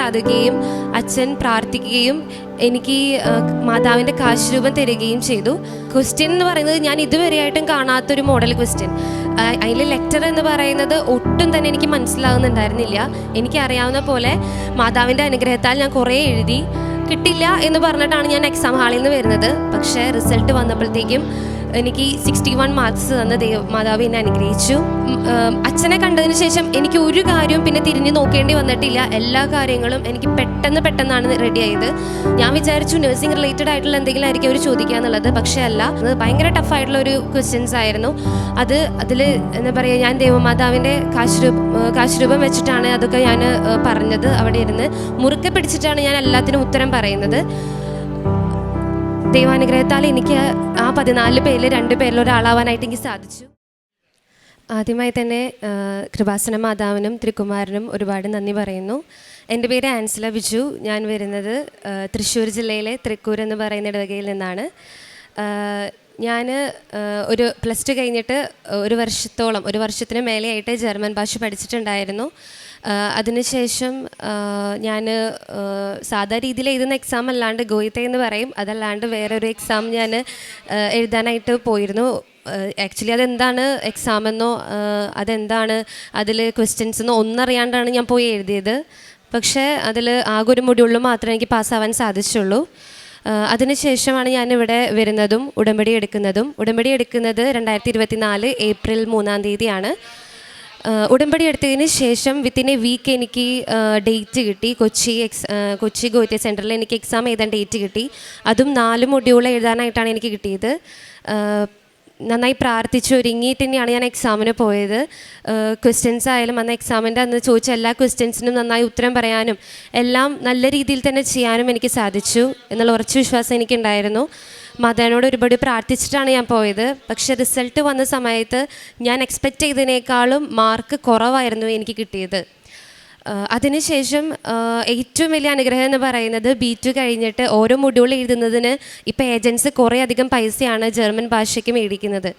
സാധിക്കുകയും അച്ഛൻ പ്രാർത്ഥിക്കുകയും എനിക്ക് മാതാവിന്റെ കാശ് രൂപം തരികയും ചെയ്തു. ക്വസ്റ്റ്യൻ എന്ന് പറയുന്നത് ഞാൻ ഇതുവരെയായിട്ടും കാണാത്തൊരു മോഡൽ ക്വസ്റ്റ്യൻ. അതിലെ ലെക്ചർ എന്ന് പറയുന്നത് ഒട്ടും തന്നെ എനിക്ക് മനസ്സിലാകുന്നുണ്ടായിരുന്നില്ല. എനിക്കറിയാവുന്ന പോലെ മാതാവിന്റെ അനുഗ്രഹത്താൽ ഞാൻ കുറേ എഴുതി. കിട്ടില്ല എന്ന് പറഞ്ഞിട്ടാണ് ഞാൻ എക്സാം ഹാളിൽ നിന്ന് വരുന്നത്. പക്ഷേ റിസൾട്ട് വന്നപ്പോഴത്തേക്കും എനിക്ക് സിക്സ്റ്റി വൺ മാർക്സ് തന്ന മാതാവ് എന്നെ അനുഗ്രഹിച്ചു. അച്ഛനെ കണ്ടതിന് ശേഷം എനിക്ക് ഒരു കാര്യവും പിന്നെ തിരിഞ്ഞു നോക്കേണ്ടി വന്നിട്ടില്ല. എല്ലാ കാര്യങ്ങളും എനിക്ക് പെട്ടെന്ന് പെട്ടെന്നാണ് റെഡി ആയത്. ഞാൻ വിചാരിച്ചു നഴ്സിംഗ് റിലേറ്റഡ് ആയിട്ടുള്ള എന്തെങ്കിലും ആയിരിക്കും അവർ ചോദിക്കുക എന്നുള്ളത്. പക്ഷേ അല്ല അത് ഭയങ്കര ടഫ് ആയിട്ടുള്ള ഒരു ക്വസ്റ്റ്യൻസ് ആയിരുന്നു. അത് അതിൽ എന്താ പറയുക ഞാൻ ദേവമാതാവിന്റെ കാശുരൂപ കാശുരൂപം വെച്ചിട്ടാണ് അതൊക്കെ ഞാൻ പറഞ്ഞത് അവിടെ ഇരുന്ന് മുറുക്കെ പിടിച്ചിട്ടാണ് ഞാൻ എല്ലാത്തിനും ഉത്തരം പറയുന്നത്. ദൈവാനുഗ്രഹത്താൽ എനിക്ക് ആ പതിനാല് പേരിൽ രണ്ട് പേരിൽ ഒരാളാവാനായിട്ട് എനിക്ക് സാധിച്ചു. ആദ്യമായി തന്നെ കൃപാസന മാതാവിനും ത്രികുമാരനും ഒരുപാട് നന്ദി പറയുന്നു. എന്റെ പേര് ആൻസല ബിജു. ഞാൻ വരുന്നത് തൃശ്ശൂർ ജില്ലയിലെ തൃക്കൂർ എന്ന് പറയുന്ന ഇടവകയിൽ നിന്നാണ്. ഞാൻ ഒരു പ്ലസ് ടു കഴിഞ്ഞിട്ട് ഒരു വർഷത്തോളം ഒരു വർഷത്തിന് മേലെയായിട്ട് ജർമ്മൻ ഭാഷ പഠിച്ചിട്ടുണ്ടായിരുന്നു. അതിനുശേഷം ഞാൻ സാധാ രീതിയിൽ എഴുതുന്ന എക്സാം അല്ലാണ്ട് ഗോയിത്തെ എന്ന് പറയും. അതല്ലാണ്ട് വേറൊരു എക്സാം ഞാൻ എഴുതാനായിട്ട് പോയിരുന്നു. ആക്ച്വലി അതെന്താണ് എക്സാം എന്നോ അതെന്താണ് അതിൽ ക്വസ്റ്റ്യൻസ് എന്നോ ഒന്നറിയാണ്ടാണ് ഞാൻ പോയി എഴുതിയത്. പക്ഷേ അതിൽ ആകെ ഒരു മൊഡ്യൂളിൽ മാത്രമേ എനിക്ക് പാസ്സാവാൻ സാധിച്ചുള്ളൂ. അതിനുശേഷമാണ് ഞാനിവിടെ വരുന്നതും ഉടമ്പടി എടുക്കുന്നതും. ഉടമ്പടി എടുക്കുന്നത് രണ്ടായിരത്തി ഇരുപത്തി നാല് ഏപ്രിൽ മൂന്നാം തീയതിയാണ്. ഉടമ്പടി എടുത്തതിന് ശേഷം വിത്തിൻ എ വീക്ക് എനിക്ക് ഡേറ്റ് കിട്ടി. കൊച്ചി എക്സ് കൊച്ചി ഗോയിത്യ സെന്ററിൽ എനിക്ക് എക്സാം എഴുതാൻ ഡേറ്റ് കിട്ടി. അതും നാല് മൊഡ്യൂൾ എഴുതാനായിട്ടാണ് എനിക്ക് കിട്ടിയത്. നന്നായി പ്രാർത്ഥിച്ച് ഒരുങ്ങിയിട്ട് തന്നെയാണ് ഞാൻ എക്സാമിന് പോയത്. ക്വസ്റ്റ്യൻസ് ആയാലും അന്ന് എക്സാമിന്റെ അന്ന് ചോദിച്ച എല്ലാ ക്വസ്റ്റ്യൻസിനും നന്നായി ഉത്തരം പറയാനും എല്ലാം നല്ല രീതിയിൽ തന്നെ ചെയ്യാനും എനിക്ക് സാധിച്ചു എന്നുള്ള ഉറച്ച വിശ്വാസം എനിക്കുണ്ടായിരുന്നു. മാതാവിനോട് ഒരുപാട് പ്രാർത്ഥിച്ചിട്ടാണ് ഞാൻ പോയത്. പക്ഷേ റിസൾട്ട് വന്ന സമയത്ത് ഞാൻ എക്സ്പെക്റ്റ് ചെയ്തതിനേക്കാളും മാർക്ക് കുറവായിരുന്നു എനിക്ക് കിട്ടിയത്. അതിനുശേഷം ഏറ്റവും വലിയ അനുഗ്രഹം എന്ന് പറയുന്നത് ബി ടു കഴിഞ്ഞിട്ട് ഓരോ മൊഡ്യൂൾ എഴുതുന്നതിന് ഇപ്പോൾ ഏജൻസ് കുറേ അധികം പൈസയാണ് ജർമ്മൻ ഭാഷയ്ക്ക് മേടിക്കുന്നത്.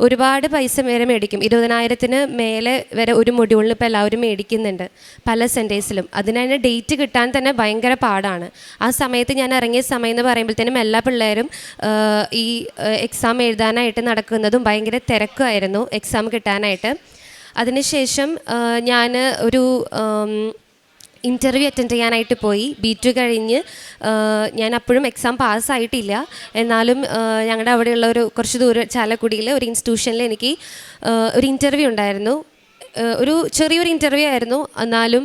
ഒരുപാട് പൈസ വരെ മേടിക്കും. ഇരുപതിനായിരത്തിന് മേലെ വരെ ഒരു മൊഡ്യൂളിന് ഇപ്പോൾ എല്ലാവരും മേടിക്കുന്നുണ്ട് പല സെന്റേഴ്സിലും അതിനതിന് ഡേറ്റ് കിട്ടാൻ തന്നെ ഭയങ്കര പാടാണ്. ആ സമയത്ത് ഞാൻ ഇറങ്ങിയ സമയം എന്ന് പറയുമ്പോഴത്തേനും എല്ലാ പിള്ളേരും ഈ എക്സാം എഴുതാനായിട്ട് നടക്കുന്നതും ഭയങ്കര തിരക്കുമായിരുന്നു എക്സാം കിട്ടാനായിട്ട്. അതിനുശേഷം ഞാൻ ഒരു ഇന്റർവ്യൂ അറ്റൻഡ് ചെയ്യാനായിട്ട് പോയി. ബി ടു കഴിഞ്ഞ് ഞാൻ അപ്പോഴും എക്സാം പാസ്സായിട്ടില്ല എന്നാലും ഞങ്ങളുടെ അവിടെയുള്ള ഒരു കുറച്ച് ദൂരം ചാലക്കുടിയിൽ ഒരു ഇൻസ്റ്റിറ്റ്യൂഷനിൽ എനിക്ക് ഒരു ഇന്റർവ്യൂ ഉണ്ടായിരുന്നു. ഒരു ചെറിയൊരു ഇന്റർവ്യൂ ആയിരുന്നു. എന്നാലും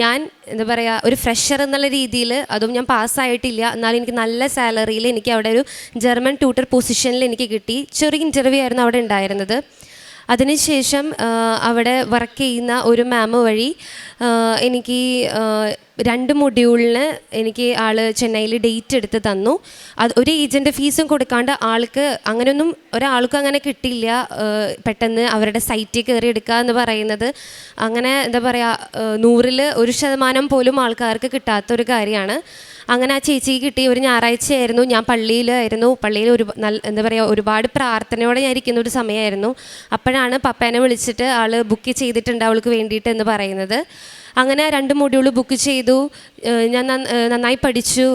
ഞാൻ എന്താ പറയുക ഒരു ഫ്രഷർ എന്നുള്ള രീതിയിൽ അതും ഞാൻ പാസ്സായിട്ടില്ല എന്നാലും എനിക്ക് നല്ല സാലറിയിൽ എനിക്ക് അവിടെ ഒരു ജർമ്മൻ ട്യൂട്ടർ പൊസിഷനിൽ എനിക്ക് കിട്ടി. ചെറിയ ഇന്റർവ്യൂ ആയിരുന്നു അവിടെ ഉണ്ടായിരുന്നത്. അതിനുശേഷം അവിടെ വർക്ക് ചെയ്യുന്ന ഒരു മാം വഴി എനിക്ക് രണ്ട് മൊഡ്യൂളിന് എനിക്ക് ആൾ ചെന്നൈയിൽ ഡേറ്റ് എടുത്ത് തന്നു. അത് ഒരു ഏജന്റ് ഫീസും കൊടുക്കാണ്ട് ആൾക്ക് അങ്ങനെയൊന്നും ഒരാൾക്കും അങ്ങനെ കിട്ടില്ല പെട്ടെന്ന് അവരുടെ സൈറ്റിൽ കയറി എടുക്കുക എന്ന് പറയുന്നത്. അങ്ങനെ എന്താ പറയുക നൂറിൽ ഒരു ശതമാനം പോലും ആൾക്കാർക്ക് കിട്ടാത്തൊരു കാര്യമാണ്. അങ്ങനെ ആ ചേച്ചിക്ക് കിട്ടി. ഒരു ഞായറാഴ്ചയായിരുന്നു. ഞാൻ പള്ളിയിലായിരുന്നു. പള്ളിയിൽ ഒരു നല്ല എന്താ പറയുക ഒരുപാട് പ്രാർത്ഥനയോടെ ഞാൻ ഇരിക്കുന്ന ഒരു സമയമായിരുന്നു. അപ്പോഴാണ് പപ്പേനെ വിളിച്ചിട്ട് ആൾ ബുക്ക് ചെയ്തിട്ടുണ്ട് അവൾക്ക് വേണ്ടിയിട്ട് എന്ന് പറയുന്നത്. അങ്ങനെ രണ്ട് മൊഡ്യൂൾ ബുക്ക് ചെയ്തു. ഞാൻ നന്നായി പഠിച്ചു.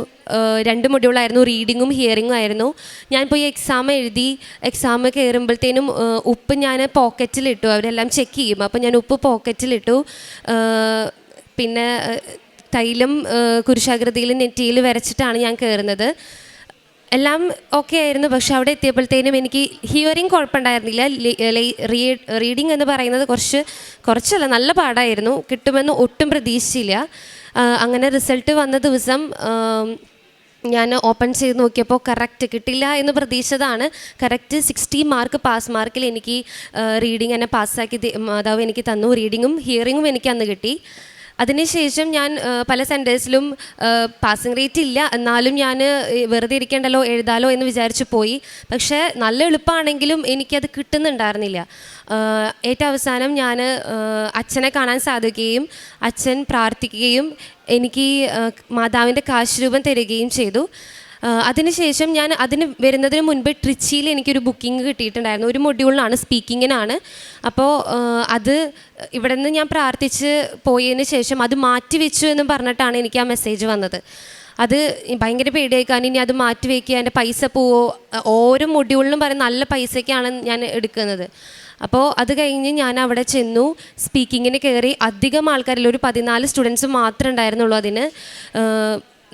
രണ്ട് മൊഡ്യൂളായിരുന്നു റീഡിങ്ങും ഹിയറിങ്ങും ആയിരുന്നു. ഞാൻ പോയി എക്സാം എഴുതി എക്സാം കയറുമ്പോഴത്തേനും ഉപ്പ് ഞാൻ പോക്കറ്റിലിട്ടു അവരെല്ലാം ചെക്ക് ചെയ്യും. അപ്പോൾ ഞാൻ ഉപ്പ് പോക്കറ്റിലിട്ടു പിന്നെ തൈലം കുരിശാകൃതിയിൽ നെറ്റിയിൽ വരച്ചിട്ടാണ് ഞാൻ കയറുന്നത് എല്ലാം ഓക്കെ ആയിരുന്നു. പക്ഷെ അവിടെ എത്തിയപ്പോഴത്തേനും എനിക്ക് ഹിയറിങ് കുഴപ്പമുണ്ടായിരുന്നില്ല. റീഡിങ് എന്ന് പറയുന്നത് കുറച്ച് കുറച്ചല്ല നല്ല പാടായിരുന്നു. കിട്ടുമെന്ന് ഒട്ടും പ്രതീക്ഷിച്ചില്ല. അങ്ങനെ റിസൾട്ട് വന്ന ദിവസം ഞാൻ ഓപ്പൺ ചെയ്ത് നോക്കിയപ്പോൾ കറക്റ്റ് കിട്ടില്ല എന്ന് പ്രതീക്ഷിച്ചതാണ്. കറക്റ്റ് സിക്സ്റ്റി മാർക്ക് പാസ് മാർക്കിൽ എനിക്ക് റീഡിങ് എന്നെ പാസ്സാക്കി മാതാവ് എനിക്ക് തന്നു. റീഡിങ്ങും ഹിയറിങ്ങും എനിക്ക് അന്ന് കിട്ടി. അതിനുശേഷം ഞാൻ പല സെന്റേഴ്സിലും പാസിംഗ് റേറ്റ് ഇല്ല. എന്നാലും ഞാൻ വെറുതെ ഇരിക്കേണ്ടല്ലോ എഴുതാലോ എന്ന് വിചാരിച്ചു പോയി. പക്ഷേ നല്ല എളുപ്പമാണെങ്കിലും എനിക്കത് കിട്ടുന്നുണ്ടായിരുന്നില്ല. ഏറ്റവും അവസാനം ഞാൻ അച്ഛനെ കാണാൻ സാധിക്കുകയും അച്ഛൻ പ്രാർത്ഥിക്കുകയും എനിക്ക് മാതാവിന്റെ കാശ് രൂപം തരികയും ചെയ്തു. അതിനുശേഷം ഞാൻ അതിന് വരുന്നതിന് മുൻപ് ട്രിച്ചിയിൽ എനിക്കൊരു ബുക്കിംഗ് കിട്ടിയിട്ടുണ്ടായിരുന്നു. ഒരു മൊഡ്യൂളിനാണ് സ്പീക്കിങ്ങിനാണ്. അപ്പോൾ അത് ഇവിടെ നിന്ന് ഞാൻ പ്രാർത്ഥിച്ച് പോയതിന് ശേഷം അത് മാറ്റി വെച്ചു എന്ന് പറഞ്ഞിട്ടാണ് എനിക്ക് ആ മെസ്സേജ് വന്നത്. അത് ഭയങ്കര പേടിയായി കാരണം ഇനി അത് മാറ്റി വയ്ക്കുക എന്റെ പൈസ പോവോ ഓരോ മൊഡ്യൂളിനും പറയും നല്ല പൈസയ്ക്കാണ് ഞാൻ എടുക്കുന്നത്. അപ്പോൾ അത് കഴിഞ്ഞ് ഞാൻ അവിടെ ചെന്നു. സ്പീക്കിങ്ങിന് കയറി അധികം ആൾക്കാരിൽ ഒരു പതിനാല് സ്റ്റുഡൻസ് മാത്രമേ ഉണ്ടായിരുന്നുള്ളൂ അതിന്.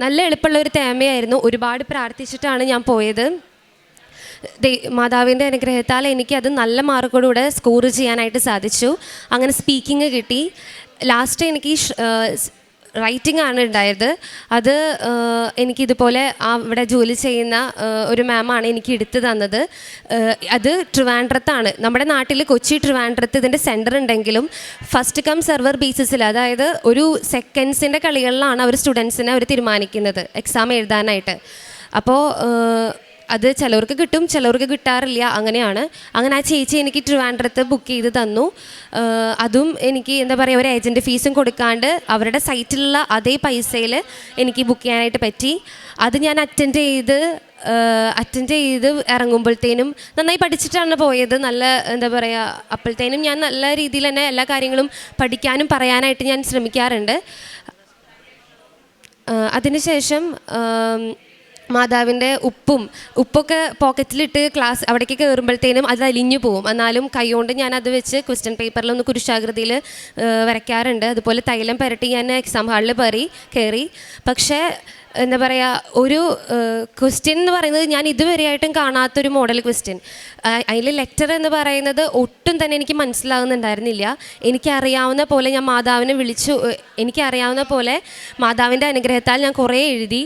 നല്ല എളുപ്പമുള്ള ഒരു തേമയായിരുന്നു. ഒരുപാട് പ്രാർത്ഥിച്ചിട്ടാണ് ഞാൻ പോയത്. മാതാവിന്റെ അനുഗ്രഹത്താൽ എനിക്കത് നല്ല മാർക്കോടുകൂടെ സ്കോർ ചെയ്യാനായിട്ട് സാധിച്ചു. അങ്ങനെ സ്പീക്കിംഗ് കിട്ടി. ലാസ്റ്റ് എനിക്ക് റൈറ്റിംഗ് ആണ് ഉണ്ടായത്. അത് എനിക്കിതുപോലെ ആ ഇവിടെ ജോലി ചെയ്യുന്ന ഒരു മാമാണ് എനിക്ക് എടുത്തു തന്നത്. അത് ട്രിവാൻഡ്രത്താണ്. നമ്മുടെ നാട്ടിൽ കൊച്ചി ട്രിവാൻഡ്രത്ത് ഇതിന്റെ സെന്റർ ഉണ്ടെങ്കിലും ഫസ്റ്റ് കം സെർവർ ബേസിസിൽ അതായത് ഒരു സെക്കൻഡ്സിന്റെ കളികളിലാണ് അവർ സ്റ്റുഡൻസിനെ അവർ തീരുമാനിക്കുന്നത് എക്സാം എഴുതാനായിട്ട്. അപ്പോൾ അത് ചിലവർക്ക് കിട്ടും ചിലവർക്ക് കിട്ടാറില്ല. അങ്ങനെയാണ്. അങ്ങനെ ആ ചേച്ചി എനിക്ക് ട്രിവാൻഡ്രത്ത് ബുക്ക് ചെയ്ത് തന്നു. അതും എനിക്ക് എന്താ പറയുക ഒരു ഏജന്റ് ഫീസും കൊടുക്കാണ്ട് അവരുടെ സൈറ്റിലുള്ള അതേ പൈസയിൽ എനിക്ക് ബുക്ക് ചെയ്യാനായിട്ട് പറ്റി. അത് ഞാൻ അറ്റൻഡ് ചെയ്ത് അറ്റൻഡ് ചെയ്ത് ഇറങ്ങുമ്പോഴത്തേനും നന്നായി പഠിച്ചിട്ടാണ് പോയത്. നല്ല എന്താ പറയുക അപ്പോഴത്തേനും ഞാൻ നല്ല രീതിയിൽ തന്നെ എല്ലാ കാര്യങ്ങളും പഠിക്കാനും പറയാനായിട്ട് ഞാൻ ശ്രമിക്കാറുണ്ട്. അതിനുശേഷം മാതാവിന്റെ ഉപ്പും ഉപ്പൊക്കെ പോക്കറ്റിലിട്ട് ക്ലാസ് അവിടേക്ക് കയറുമ്പോഴത്തേനും അത് അലിഞ്ഞു പോവും. എന്നാലും കൈകൊണ്ട് ഞാൻ അത് വെച്ച് ക്വസ്റ്റ്യൻ പേപ്പറിൽ ഒന്ന് കുരിശാകൃതിയിൽ വരയ്ക്കാറുണ്ട്. അതുപോലെ തൈലം പുരട്ടി ഞാൻ എക്സാം ഹാളിൽ പറി കയറി പക്ഷേ എന്താ പറയുക ഒരു ക്വസ്റ്റ്യൻ എന്ന് പറയുന്നത് ഞാൻ ഇതുവരെയായിട്ടും കാണാത്തൊരു മോഡൽ ക്വസ്റ്റ്യൻ അതിൽ ലെറ്റർ എന്ന് പറയുന്നത് ഒട്ടും തന്നെ എനിക്ക് മനസ്സിലാകുന്നുണ്ടായിരുന്നില്ല എനിക്കറിയാവുന്ന പോലെ ഞാൻ മാതാവിനെ വിളിച്ചു എനിക്കറിയാവുന്ന പോലെ മാതാവിന്റെ അനുഗ്രഹത്താൽ ഞാൻ കുറേ എഴുതി.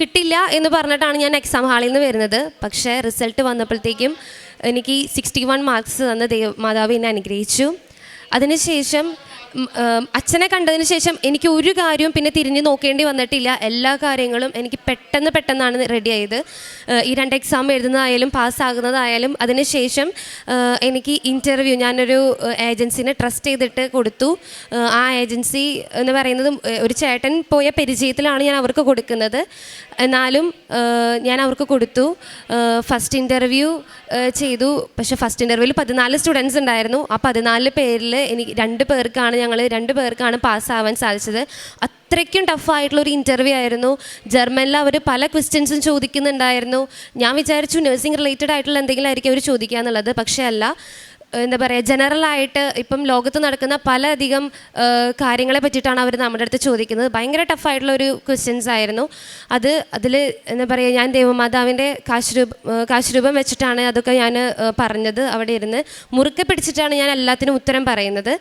കിട്ടില്ല എന്ന് പറഞ്ഞിട്ടാണ് ഞാൻ എക്സാം ഹാളിൽ നിന്ന് വരുന്നത്. പക്ഷേ റിസൾട്ട് വന്നപ്പോഴത്തേക്കും എനിക്ക് സിക്സ്റ്റി വൺ മാർക്സ് തന്ന ദൈവ മാതാവ് എന്നെ അനുഗ്രഹിച്ചു. അതിനുശേഷം അച്ഛനെ കണ്ടതിന് ശേഷം എനിക്ക് ഒരു കാര്യവും പിന്നെ തിരിഞ്ഞു നോക്കേണ്ടി വന്നിട്ടില്ല. എല്ലാ കാര്യങ്ങളും എനിക്ക് പെട്ടെന്ന് പെട്ടെന്നാണ് റെഡിയായത് ഈ രണ്ട് എക്സാം എഴുതുന്നതായാലും പാസ്സാകുന്നതായാലും അതിനുശേഷം എനിക്ക് ഇന്റർവ്യൂ ഞാനൊരു ഏജൻസിനെ ട്രസ്റ്റ് ചെയ്തിട്ട് കൊടുത്തു. ആ ഏജൻസി എന്ന് പറയുന്നത് ഒരു ചേട്ടൻ പോയ പരിചയത്തിലാണ് ഞാൻ അവർക്ക് കൊടുക്കുന്നത്. എന്നാലും ഞാൻ അവർക്ക് കൊടുത്തു. ഫസ്റ്റ് ഇന്റർവ്യൂ ചെയ്തു. പക്ഷേ ഫസ്റ്റ് ഇന്റർവ്യൂവിൽ പതിനാല് സ്റ്റുഡൻസ് ഉണ്ടായിരുന്നു. ആ പതിനാല് പേരിൽ എനിക്ക് രണ്ട് പേർക്കാണ് ഞങ്ങൾ രണ്ട് പേർക്കാണ് പാസ്സാവാൻ സാധിച്ചത്. അത്രയ്ക്കും ടഫായിട്ടുള്ള ഒരു ഇന്റർവ്യൂ ആയിരുന്നു. ജർമ്മനിൽ അവർ പല ക്വസ്റ്റ്യൻസും ചോദിക്കുന്നുണ്ടായിരുന്നു. ഞാൻ വിചാരിച്ചു നഴ്സിംഗ് റിലേറ്റഡ് ആയിട്ടുള്ള എന്തെങ്കിലും ആയിരിക്കും അവർ ചോദിക്കുക എന്നുള്ളത് പക്ഷേ അല്ല എന്താ പറയുക ജനറലായിട്ട് ഇപ്പം ലോകത്ത് നടക്കുന്ന പല അധികം കാര്യങ്ങളെ പറ്റിയിട്ടാണ് അവർ നമ്മുടെ അടുത്ത് ചോദിക്കുന്നത്. ഭയങ്കര ടഫായിട്ടുള്ള ഒരു ക്വസ്റ്റ്യൻസ് ആയിരുന്നു. അത് അതിൽ എന്താ പറയുക ഞാൻ ദേവമാതാവിന്റെ കാശുരൂപ കാശുരൂപം വെച്ചിട്ടാണ് അതൊക്കെ ഞാൻ പറഞ്ഞത് അവിടെ ഇരുന്ന്. മുറുക്കെ പിടിച്ചിട്ടാണ് ഞാൻ എല്ലാത്തിനും ഉത്തരം പറയുന്നത്.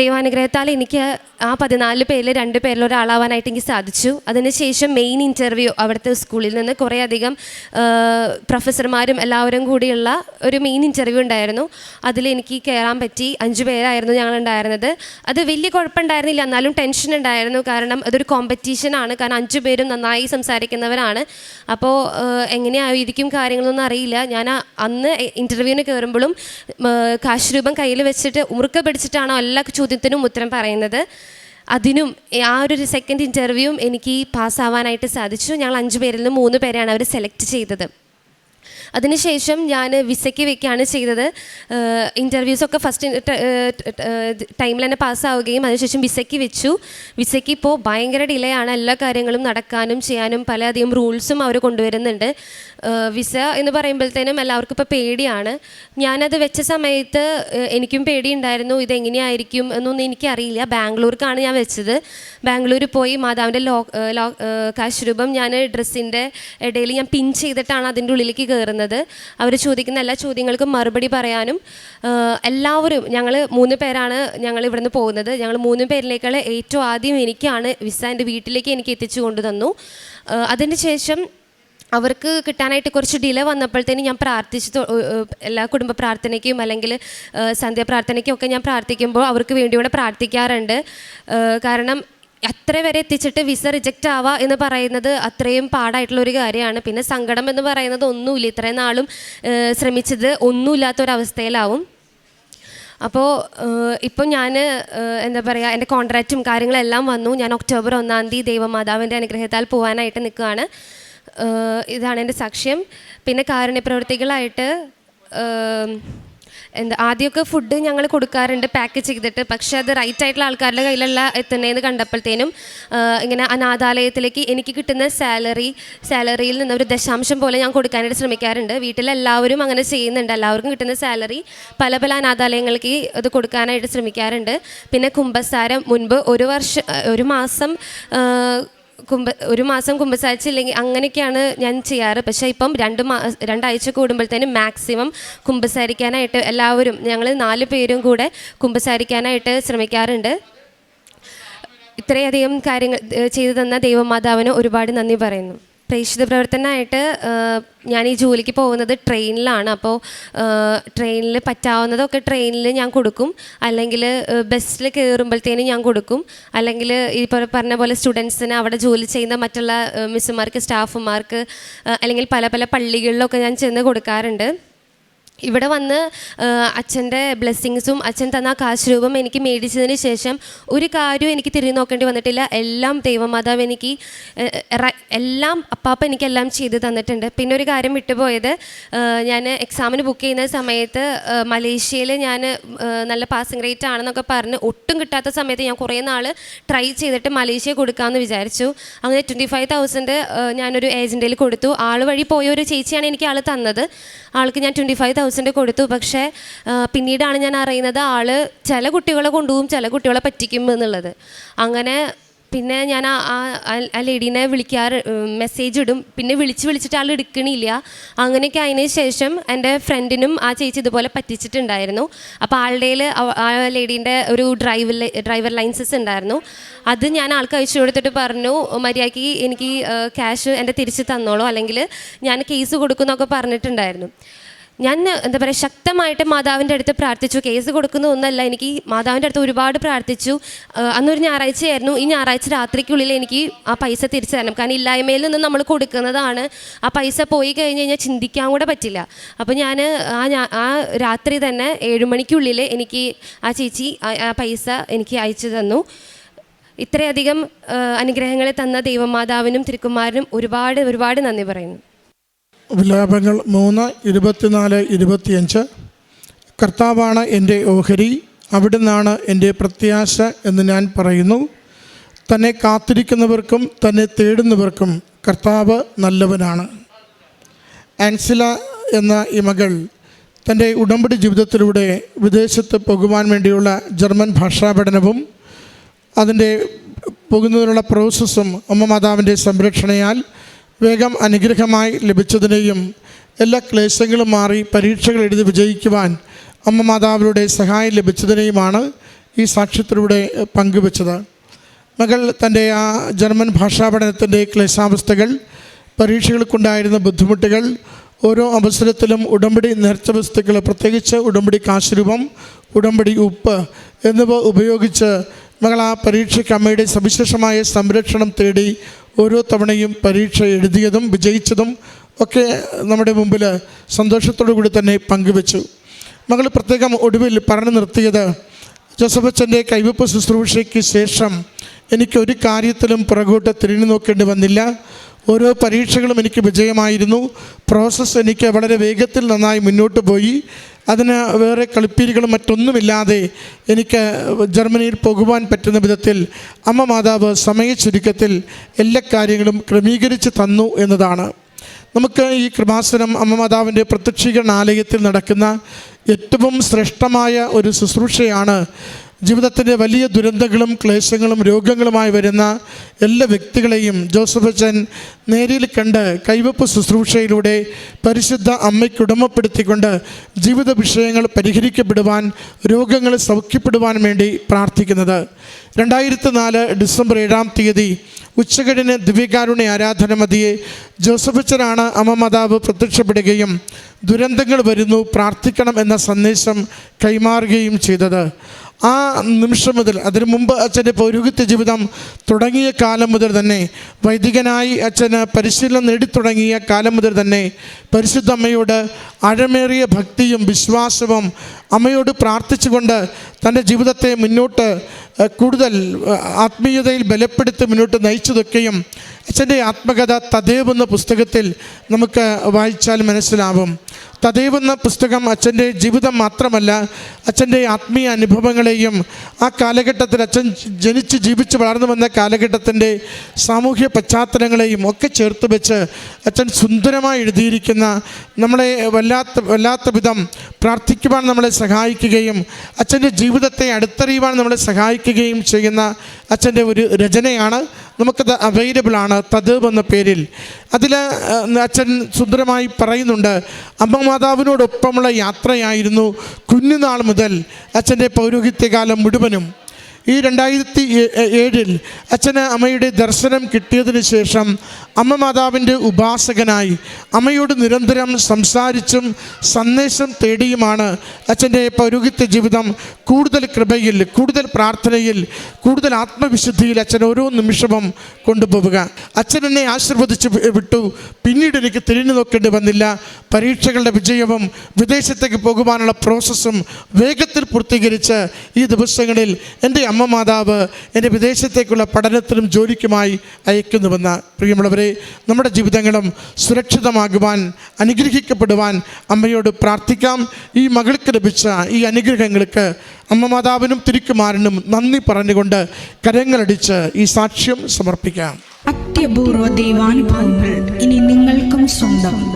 ദൈവാനുഗ്രഹത്താൽ എനിക്ക് ആ പതിനാല് പേരിൽ രണ്ട് പേരിൽ ഒരാളാവാനായിട്ട് എനിക്ക് സാധിച്ചു. അതിനുശേഷം മെയിൻ ഇന്റർവ്യൂ അവിടുത്തെ സ്കൂളിൽ നിന്ന് കുറേയധികം പ്രൊഫസർമാരും എല്ലാവരും കൂടിയുള്ള ഒരു മെയിൻ ഇന്റർവ്യൂ ഉണ്ടായിരുന്നു. അതിൽ എനിക്ക് കയറാൻ പറ്റി. അഞ്ച് പേരായിരുന്നു ഞങ്ങൾ ഉണ്ടായിരുന്നത് അത് വലിയ കുഴപ്പമുണ്ടായിരുന്നില്ല. എന്നാലും ടെൻഷൻ ഉണ്ടായിരുന്നു. കാരണം അതൊരു കോമ്പറ്റീഷനാണ് കാരണം അഞ്ച് പേരും നന്നായി സംസാരിക്കുന്നവരാണ്. അപ്പോൾ എങ്ങനെയായിരിക്കും കാര്യങ്ങളൊന്നും അറിയില്ല. ഞാൻ അന്ന് ഇന്റർവ്യൂവിന് കയറുമ്പോഴും കാശ് രൂപം കയ്യിൽ വെച്ചിട്ട് ഉറുക്ക പിടിച്ചിട്ടാണോ എല്ലാ ചോദ്യത്തിനും ഉത്തരം പറയുന്നത്. അതിനും ആ ഒരു സെക്കൻഡ് ഇന്റർവ്യൂവും എനിക്ക് പാസ്സാവാനായിട്ട് സാധിച്ചു. ഞങ്ങൾ അഞ്ച് പേരിൽ നിന്ന് മൂന്ന് പേരെയാണ് അവർ സെലക്ട് ചെയ്തത്. അതിനുശേഷം ഞാൻ വിസയ്ക്ക് വെക്കുകയാണ് ചെയ്തത്. ഇന്റർവ്യൂസൊക്കെ ഫസ്റ്റ് ടൈമിൽ തന്നെ പാസ്സാവുകയും അതിനുശേഷം വിസയ്ക്ക് വെച്ചു. വിസയ്ക്ക് ഇപ്പോൾ ഭയങ്കര ഡിലേ ആണ്. എല്ലാ കാര്യങ്ങളും നടക്കാനും ചെയ്യാനും പലയധികം റൂൾസും അവർ കൊണ്ടുവരുന്നുണ്ട്. വിസ എന്ന് പറയുമ്പോഴത്തേനും എല്ലാവർക്കും ഇപ്പോൾ പേടിയാണ്. ഞാനത് വെച്ച സമയത്ത് എനിക്കും പേടിയുണ്ടായിരുന്നു. ഇതെങ്ങനെയായിരിക്കും എന്നൊന്നും എനിക്കറിയില്ല. ബാംഗ്ലൂർക്കാണ് ഞാൻ വെച്ചത്. ബാംഗ്ലൂർ പോയി മാതാവിന്റെ ലോ ലോ കാശ് രൂപം ഞാൻ ഡ്രസ്സിന്റെ ഇടയിൽ ഞാൻ പിൻ ചെയ്തിട്ടാണ് അതിന്റെ ഉള്ളിലേക്ക് കയറുന്നത് അവർ ചോദിക്കുന്ന എല്ലാ ചോദ്യങ്ങൾക്കും മറുപടി പറയാനും എല്ലാവരും ഞങ്ങൾ മൂന്ന് പേരാണ് ഞങ്ങൾ ഇവിടുന്ന് പോകുന്നത്. ഞങ്ങൾ മൂന്ന് പേരിലേക്കുള്ള ഏറ്റവും ആദ്യം എനിക്കാണ് വിസ എന്റെ വീട്ടിലേക്ക് എനിക്ക് എത്തിച്ചു കൊണ്ടു തന്നു. അതിനുശേഷം അതിന് ശേഷം അവർക്ക് കിട്ടാനായിട്ട് കുറച്ച് ഡിലേ വന്നപ്പോഴത്തേനും ഞാൻ പ്രാർത്ഥിച്ചു എല്ലാ കുടുംബ പ്രാർത്ഥനയ്ക്കും അല്ലെങ്കിൽ സന്ധ്യ സന്ധ്യാപ്രാർത്ഥനയ്ക്കും ഒക്കെ ഞാൻ പ്രാർത്ഥിക്കുമ്പോൾ അവർക്ക് വേണ്ടിയൂടെ പ്രാർത്ഥിക്കാറുണ്ട്. കാരണം അത്ര വരെ എത്തിച്ചിട്ട് വിസ റിജക്റ്റ് ആവുക എന്ന് പറയുന്നത് അത്രയും പാടായിട്ടുള്ള ഒരു കാര്യമാണ്. പിന്നെ സങ്കടം എന്ന് പറയുന്നത് ഒന്നുമില്ല. ഇത്രയും നാളും ശ്രമിച്ചത് ഒന്നുമില്ലാത്തൊരവസ്ഥയിലാവും. അപ്പോൾ ഇപ്പം ഞാൻ എന്താ പറയുക എന്റെ കോൺട്രാക്റ്റും കാര്യങ്ങളെല്ലാം വന്നു. ഞാൻ ഒക്ടോബർ ഒന്നാം തീയതി ദൈവമാതാവിന്റെ അനുഗ്രഹത്താൽ പോകാനായിട്ട് നിൽക്കുകയാണ് ഇതാണ് എന്റെ സാക്ഷ്യം. പിന്നെ കാരുണ്യപ്രവർത്തികളായിട്ട് ഏഹ് എന്താ ആദ്യമൊക്കെ ഫുഡ് ഞങ്ങൾ കൊടുക്കാറുണ്ട് പാക്ക് ചെയ്തിട്ട്. പക്ഷേ അത് റൈറ്റ് ആയിട്ടുള്ള ആൾക്കാരുടെ കയ്യിലുള്ള എത്തുന്നതെന്ന് കണ്ടപ്പോഴത്തേനും ഇങ്ങനെ അനാഥാലയത്തിലേക്ക് എനിക്ക് കിട്ടുന്ന സാലറി സാലറിയിൽ നിന്ന് ഒരു ദശാംശം പോലെ ഞാൻ കൊടുക്കാനായിട്ട് ശ്രമിക്കാറുണ്ട്. വീട്ടിലെല്ലാവരും അങ്ങനെ ചെയ്യുന്നുണ്ട്. എല്ലാവർക്കും കിട്ടുന്ന സാലറി പല പല അനാഥാലയങ്ങൾക്ക് അത് കൊടുക്കാനായിട്ട് ശ്രമിക്കാറുണ്ട്. പിന്നെ കുംഭസാരം മുൻപ് ഒരു വർഷം ഒരു മാസം കുംഭ ഒരു മാസം കുമ്പസാരിച്ചില്ലെങ്കിൽ അങ്ങനെയൊക്കെയാണ് ഞാൻ ചെയ്യാറ്. പക്ഷേ ഇപ്പം രണ്ട് മാ രണ്ടാഴ്ച കൂടുമ്പോഴത്തേനും മാക്സിമം കുമ്പസാരിക്കാനായിട്ട് എല്ലാവരും ഞങ്ങൾ നാല് പേരും കൂടെ കുമ്പസാരിക്കാനായിട്ട് ശ്രമിക്കാറുണ്ട്. ഇത്രയധികം കാര്യങ്ങൾ ചെയ്തു തന്ന ദൈവമാതാവിന് ഒരുപാട് നന്ദി പറയുന്നു. പ്രേക്ഷിത പ്രവർത്തനമായിട്ട് ഞാൻ ഈ ജോലിക്ക് പോകുന്നത് ട്രെയിനിലാണ്. അപ്പോൾ ട്രെയിനിൽ പറ്റാവുന്നതൊക്കെ ട്രെയിനിൽ ഞാൻ കൊടുക്കും. അല്ലെങ്കിൽ ബസ്സിൽ കയറുമ്പോഴത്തേനും ഞാൻ കൊടുക്കും. അല്ലെങ്കിൽ ഈ പറഞ്ഞ പോലെ സ്റ്റുഡൻസിന് അവിടെ ജോലി ചെയ്യുന്ന മറ്റുള്ള മിസ്സുമാർക്ക് സ്റ്റാഫുമാർക്ക് അല്ലെങ്കിൽ പല പല പള്ളികളിലൊക്കെ ഞാൻ ചെന്ന് കൊടുക്കാറുണ്ട്. ഇവിടെ വന്ന് അച്ഛന്റെ ബ്ലെസ്സിങ്സും അച്ഛൻ തന്ന കാശ് രൂപം എനിക്ക് മേടിച്ചതിന് ശേഷം ഒരു കാര്യവും എനിക്ക് തിരിഞ്ഞു നോക്കേണ്ടി വന്നിട്ടില്ല. എല്ലാം ദൈവമാതാവ് എനിക്ക് എല്ലാം അപ്പാപ്പ എനിക്കെല്ലാം ചെയ്ത് തന്നിട്ടുണ്ട്. പിന്നെ ഒരു കാര്യം വിട്ടുപോയത് ഞാൻ എക്സാമിന് ബുക്ക് ചെയ്യുന്ന സമയത്ത് മലേഷ്യയിൽ ഞാൻ നല്ല പാസിംഗ് റേറ്റ് ആണെന്നൊക്കെ പറഞ്ഞ് ഒട്ടും കിട്ടാത്ത സമയത്ത് ഞാൻ കുറേ നാൾ ട്രൈ ചെയ്തിട്ട് മലേഷ്യ കൊടുക്കാമെന്ന് വിചാരിച്ചു. അങ്ങനെ ട്വന്റി ഫൈവ് തൗസൻഡ് ഞാനൊരു ഏജന്റിൽ കൊടുത്തു. ആൾ വഴി പോയ ഒരു ചേച്ചിയാണ് എനിക്ക് ആൾ തന്നത്. ആൾക്ക് ഞാൻ ട്വന്റി ഫൈവ് തൗസൻഡ് കൊടുത്തു. പക്ഷേ പിന്നീടാണ് ഞാൻ അറിയുന്നത് ആൾ ചില കുട്ടികളെ കൊണ്ടുപോകും ചില കുട്ടികളെ പറ്റിക്കും എന്നുള്ളത്. അങ്ങനെ പിന്നെ ഞാൻ ആ ആ- ലേഡീനെ വിളിക്കാറ് മെസ്സേജ് ഇടും. പിന്നെ വിളിച്ച് വിളിച്ചിട്ട് ആൾ എടുക്കണില്ല. അങ്ങനെയൊക്കെ അതിന് ശേഷം എന്റെ ഫ്രണ്ടിനും ആ ചേച്ചി ഇതുപോലെ പറ്റിച്ചിട്ടുണ്ടായിരുന്നു. അപ്പോൾ ആളുടെ ആ ലേഡീന്റെ ഒരു ഡ്രൈവർ ഡ്രൈവർ ലൈൻസസ് ഉണ്ടായിരുന്നു. അത് ഞാൻ ആൾക്ക് അയച്ചു കൊടുത്തിട്ട് പറഞ്ഞു മര്യാദയ്ക്ക് എനിക്ക് ക്യാഷ് എന്റെ തിരിച്ച് തന്നോളൂ. അല്ലെങ്കിൽ ഞാൻ കേസ് കൊടുക്കുന്നൊക്കെ പറഞ്ഞിട്ടുണ്ടായിരുന്നു. ഞാൻ എന്താ പറയുക ശക്തമായിട്ട് മാതാവിന്റെ അടുത്ത് പ്രാർത്ഥിച്ചു. കേസ് കൊടുക്കുന്ന ഒന്നല്ല. എനിക്ക് മാതാവിന്റെ അടുത്ത് ഒരുപാട് പ്രാർത്ഥിച്ചു. അന്നൊരു ഞായറാഴ്ചയായിരുന്നു. ഈ ഞായറാഴ്ച രാത്രിക്കുള്ളിൽ എനിക്ക് ആ പൈസ തിരിച്ചു തരണം. കാരണം ഇല്ലായ്മയിൽ നിന്ന് നമ്മൾ കൊടുക്കുന്നതാണ്. ആ പൈസ പോയി കഴിഞ്ഞ് കഴിഞ്ഞാൽ ചിന്തിക്കാൻ കൂടെ പറ്റില്ല. അപ്പോൾ ഞാൻ ആ ആ രാത്രി തന്നെ ഏഴുമണിക്കുള്ളിൽ എനിക്ക് ആ ചേച്ചി ആ പൈസ എനിക്ക് അയച്ചു തന്നു. ഇത്രയധികം അനുഗ്രഹങ്ങളെ തന്ന ദൈവമാതാവിനും തിരുക്കുമാരനും ഒരുപാട് ഒരുപാട് നന്ദി പറയുന്നു. വിലാപങ്ങൾ മൂന്ന് ഇരുപത്തിനാല് ഇരുപത്തിയഞ്ച്. കർത്താവാണ് എന്റെ ഓഹരി അവിടുന്നാണ് എന്റെ പ്രത്യാശ എന്ന് ഞാൻ പറയുന്നു. തന്നെ കാത്തിരിക്കുന്നവർക്കും തന്നെ തേടുന്നവർക്കും കർത്താവ് നല്ലവനാണ്. ആൻസില എന്ന ഈ മകൾ തന്റെ ഉടമ്പടി ജീവിതത്തിലൂടെ വിദേശത്ത് പോകുവാൻ വേണ്ടിയുള്ള ജർമ്മൻ ഭാഷാ പഠനവും അതിന്റെ പോകുന്നതിനുള്ള പ്രോസസ്സും അമ്മ മാതാവിന്റെ സംരക്ഷണയാൽ വേഗം അനുഗ്രഹമായി ലഭിച്ചതിനെയും എല്ലാ ക്ലേശങ്ങളും മാറി പരീക്ഷകൾ എഴുതി വിജയിക്കുവാൻ അമ്മ മാതാവിലൂടെ സഹായം ലഭിച്ചതിനെയുമാണ് ഈ സാക്ഷ്യത്തിലൂടെ പങ്കുവച്ചത്. മകൾ തന്റെ ആ ജർമ്മൻ ഭാഷാ പഠനത്തിന്റെ ക്ലേശാവസ്ഥകൾ പരീക്ഷകൾക്കുണ്ടായിരുന്ന ബുദ്ധിമുട്ടുകൾ ഓരോ അവസരത്തിലും ഉടമ്പടി നേർച്ച വസ്തുക്കൾ പ്രത്യേകിച്ച് ഉടമ്പടി കാശുരൂപം ഉടമ്പടി ഉപ്പ് എന്നിവ ഉപയോഗിച്ച് മകൾ ആ പരീക്ഷയ്ക്ക് അമ്മയുടെ സവിശേഷമായ സംരക്ഷണം തേടി ഓരോ തവണയും പരീക്ഷ എഴുതിയതും വിജയിച്ചതും ഒക്കെ നമ്മുടെ മുമ്പിൽ സന്തോഷത്തോടു കൂടി തന്നെ പങ്കുവെച്ചു. മകൾ പ്രത്യേകം ഒടുവിൽ പറഞ്ഞു നിർത്തിയത് ജോസഫച്ചന്റെ കൈവപ്പ് ശുശ്രൂഷയ്ക്ക് ശേഷം എനിക്ക് ഒരു കാര്യത്തിലും പുറകോട്ട് തിരിഞ്ഞു നോക്കേണ്ടി വന്നില്ല. ഓരോ പരീക്ഷകളും എനിക്ക് വിജയമായിരുന്നു. പ്രോസസ്സ് എനിക്ക് വളരെ വേഗത്തിൽ നന്നായി മുന്നോട്ട് പോയി. അതിന് വേറെ കളിപ്പീരുകളും മറ്റൊന്നുമില്ലാതെ എനിക്ക് ജർമ്മനിയിൽ പോകുവാൻ പറ്റുന്ന വിധത്തിൽ അമ്മ മാതാവ് സമയ ചുരുക്കത്തിൽ എല്ലാ കാര്യങ്ങളും ക്രമീകരിച്ച് തന്നു എന്നതാണ്. നമുക്ക് ഈ കൃപാസനം അമ്മ മാതാവിന്റെ പ്രത്യക്ഷീകരണ ആലയത്തിൽ നടക്കുന്ന ഏറ്റവും ശ്രേഷ്ഠമായ ഒരു ശുശ്രൂഷയാണ് ജീവിതത്തിന്റെ വലിയ ദുരന്തങ്ങളും ക്ലേശങ്ങളും രോഗങ്ങളുമായി വരുന്ന എല്ലാ വ്യക്തികളെയും ജോസഫ് അച്ഛൻ നേരിൽ കണ്ട് കൈവപ്പ് ശുശ്രൂഷയിലൂടെ പരിശുദ്ധ അമ്മയ്ക്ക് ഉടമപ്പെടുത്തിക്കൊണ്ട് ജീവിത വിഷയങ്ങൾ പരിഹരിക്കപ്പെടുവാൻ രോഗങ്ങൾ സൗഖ്യപ്പെടുവാൻ വേണ്ടി പ്രാർത്ഥിക്കുന്നത്. രണ്ടായിരത്തി നാല് ഡിസംബർ ഏഴാം തീയതി ഉച്ചകഴിഞ്ഞ് ദിവ്യകാരുണ്യ ആരാധന മതിയെ ജോസഫച്ചനാണ് അമ്മ മാതാവ് പ്രത്യക്ഷപ്പെടുകയും ദുരന്തങ്ങൾ വരുന്നു പ്രാർത്ഥിക്കണം എന്ന സന്ദേശം കൈമാറുകയും ചെയ്തത്. ആ നിമിഷം മുതൽ അതിനു മുമ്പ് അച്ഛന്റെ പൗരോഹിത്യ ജീവിതം തുടങ്ങിയ കാലം മുതൽ തന്നെ വൈദികനായി അച്ഛന് പരിശീലനം നേടിത്തുടങ്ങിയ കാലം മുതൽ തന്നെ പരിശുദ്ധ അമ്മയോട് അഴമേറിയ ഭക്തിയും വിശ്വാസവും അമ്മയോട് പ്രാർത്ഥിച്ചുകൊണ്ട് തന്റെ ജീവിതത്തെ മുന്നോട്ട് കൂടുതൽ ആത്മീയതയിൽ ബലപ്പെടുത്തി മുന്നോട്ട് നയിച്ചതൊക്കെയും അച്ഛന്റെ ആത്മകഥ തദേവ് എന്ന പുസ്തകത്തിൽ നമുക്ക് വായിച്ചാൽ മനസ്സിലാവും. തദേവ് എന്ന പുസ്തകം അച്ഛന്റെ ജീവിതം മാത്രമല്ല അച്ഛന്റെ ആത്മീയ അനുഭവങ്ങളെയും ആ കാലഘട്ടത്തിൽ അച്ഛൻ ജനിച്ച് ജീവിച്ച് വളർന്നു വന്ന കാലഘട്ടത്തിന്റെ സാമൂഹ്യ പശ്ചാത്തലങ്ങളെയും ഒക്കെ ചേർത്ത് വെച്ച് അച്ഛൻ സുന്ദരമായി എഴുതിയിരിക്കുന്ന നമ്മളെ വല്ലാത്ത വല്ലാത്ത വിധം പ്രാർത്ഥിക്കുവാൻ നമ്മളെ സഹായിക്കുകയും അച്ഛന്റെ ജീവിതത്തെ അടുത്തറിയുവാൻ നമ്മളെ സഹായിക്കുകയും ചെയ്യുന്ന അച്ഛന്റെ ഒരു രചനയാണ്. നമുക്കത് അവൈലബിൾ ആണ് തദേവ് എന്ന പേരിൽ. അതിൽ അച്ഛൻ സുന്ദരമായി പറയുന്നുണ്ട് അമ്മ മാതാവിനോടൊപ്പമുള്ള യാത്രയായിരുന്നു കുഞ്ഞുനാൾ മുതൽ അച്ഛന്റെ പൗരോഹിത്യകാലം മുഴുവനും. ഈ രണ്ടായിരത്തി ഏഴിൽ അച്ഛന് അമ്മയുടെ ദർശനം കിട്ടിയതിന് ശേഷം അമ്മ മാതാവിന്റെ ഉപാസകനായി അമ്മയോട് നിരന്തരം സംസാരിച്ചും സന്ദേശം തേടിയുമാണ് അച്ഛന്റെ പൗരോഹിത്യ ജീവിതം കൂടുതൽ കൃപയിൽ കൂടുതൽ പ്രാർത്ഥനയിൽ കൂടുതൽ ആത്മവിശുദ്ധിയിൽ അച്ഛൻ ഓരോ നിമിഷവും കൊണ്ടുപോവുക. അച്ഛൻ എന്നെ ആശീർവദിച്ച് വിട്ടു. പിന്നീട് എനിക്ക് തിരിഞ്ഞു നോക്കേണ്ടി വന്നില്ല. പരീക്ഷകളുടെ വിജയവും വിദേശത്തേക്ക് പോകുവാനുള്ള പ്രോസസ്സും വേഗത്തിൽ പൂർത്തീകരിച്ച് ഈ ദിവസങ്ങളിൽ എന്റെ അമ്മ മാതാവ് എന്റെ വിദേശത്തേക്കുള്ള പഠനത്തിനും ജോലിക്കുമായി അയക്കുന്നുവെന്ന് പ്രിയമുള്ളവരെ നമ്മുടെ ജീവിതങ്ങളും സുരക്ഷിതമാകുവാൻ അനുഗ്രഹിക്കപ്പെടുവാൻ അമ്മയോട് പ്രാർത്ഥിക്കാം. ഈ മകൾക്ക് ലഭിച്ച ഈ അനുഗ്രഹങ്ങൾക്ക് അമ്മ മാതാവിനും തിരിക്കുമാരനും നന്ദി പറഞ്ഞുകൊണ്ട് കരങ്ങളടിച്ച് ഈ സാക്ഷ്യം സമർപ്പിക്കാം. അത്യപൂർവ ദൈവാനുഭവങ്ങൾ ഇനി നിങ്ങൾക്കും സ്വന്തം.